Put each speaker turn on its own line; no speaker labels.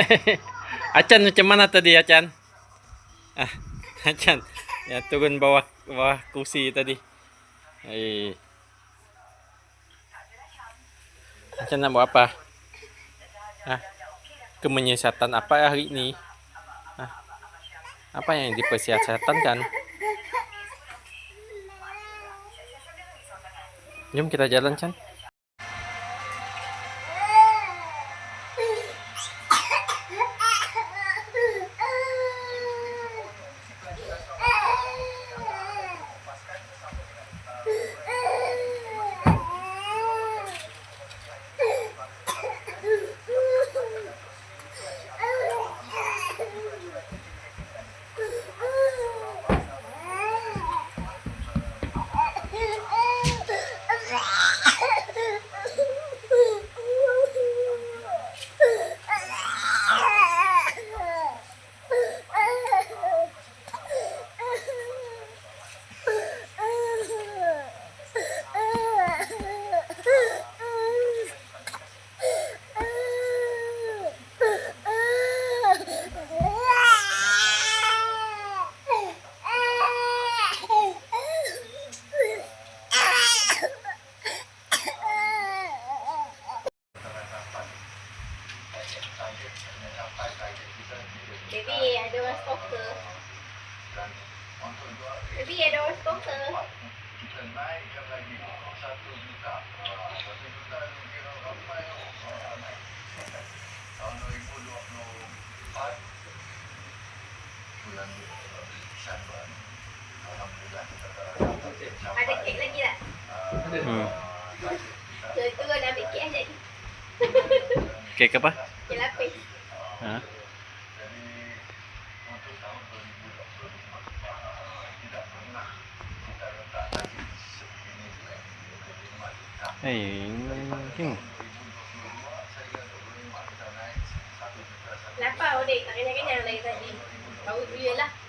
Acan macam mana tadi Acan? Ah, Acan. Ya turun bawah bawah kursi tadi. Eh. Acan nak buat apa? Ah. Kemenyiasatan apa hari ini? Ah. Apa yang dipersiasatan kan? Jom kita jalan, Chan.
Ada kek lagi tak?
Hmm.
Tu nak ambil kek aja.
Kek apa?
Kek lapis.
Ha? Eh, hmm.
Lapar dek, tak kenyang-kenyang lagi tadi. Baru dia lah.